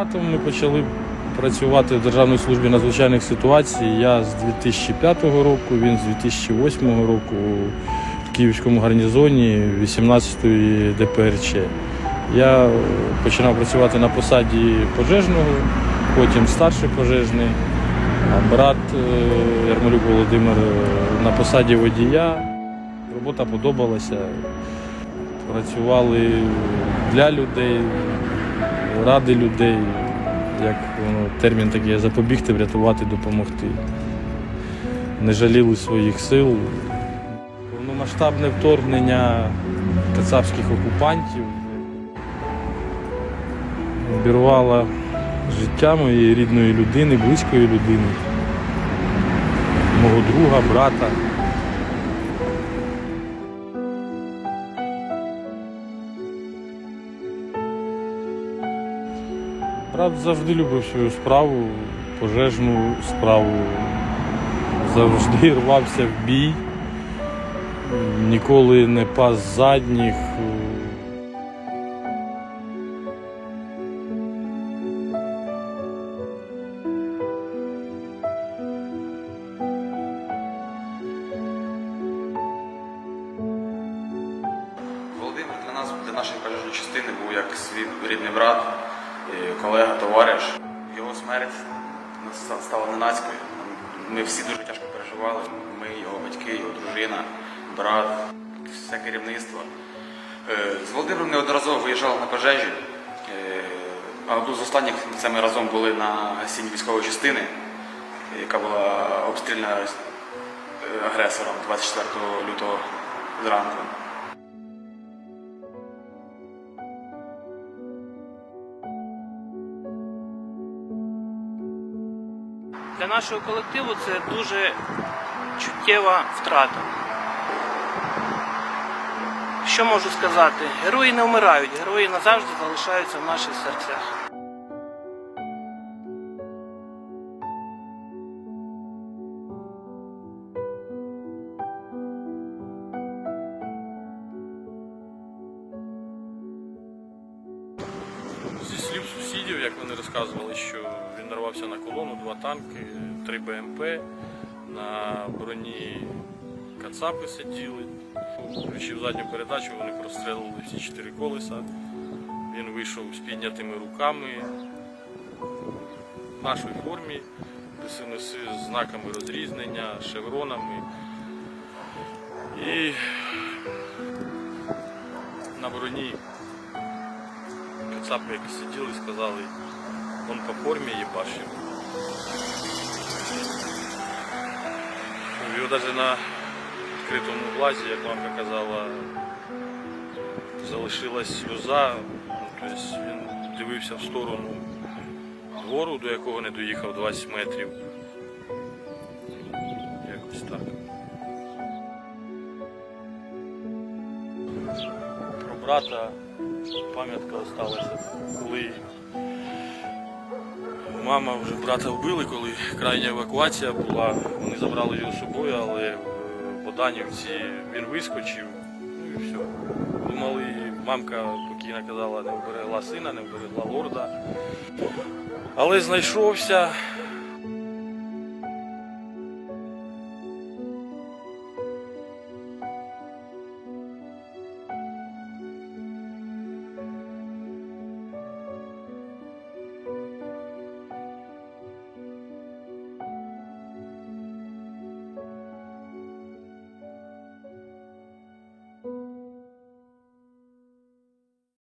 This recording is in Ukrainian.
Братом ми почали працювати в Державній службі надзвичайних ситуацій. Я з 2005 року, він з 2008 року в Київському гарнізоні 18-ї ДПРЧ. Я починав працювати на посаді пожежного, потім старший пожежний, а брат е, Ярмолюк Володимир е, на посаді водія. Робота подобалася. Працювали для людей, ради людей, як воно, термін такий запобігти, врятувати, допомогти. Не жаліли своїх сил. Повномасштабне вторгнення кацапських окупантів обірвало життя моєї рідної людини, близької людини, мого друга, брата. Брат завжди любив свою справу, пожежну справу. Завжди рвався в бій, ніколи не пас задніх. Володимир для нас, для нашої пожежної частини, був як свій рідний брат, колега, товариш. Його смерть стала ненацькою. Ми всі дуже тяжко переживали. Ми, його батьки, його дружина, брат, все керівництво. Е, З Володимиром неодноразово виїжджали на пожежі. Е, А одну з останніх це ми разом були на гасінні військової частини, яка була обстріляна е, агресором 24 лютого зранку. Для нашого колективу це дуже чуттєва втрата. Що можу сказати? Герої не вмирають, герої назавжди залишаються в наших серцях. Зі слів сусідів, як вони розказували, що нарвався на колону, два танки, три БМП, на броні кацапи сиділи. Включив задню передачу, вони прострелили всі чотири колеса. Він вийшов з піднятими руками в нашій формі, з знаками розрізнення, шевронами. І на броні Кацапи, які сиділи, сказали, он по формі їбашив. Його навіть на відкритому глазі, як мамка казала, залишилась сльоза. Ну, Тобто він дивився в сторону двору, до якого не доїхав 20 метрів. Якось так. Про брата пам'ятка залишилася, коли мама вже брата вбили, коли крайня евакуація була. Вони забрали його з собою, але в Боданівці він вискочив. Ну і все. Думали, мамка покійна казала, не вберегла сина, не вберегла лорда. Але знайшовся,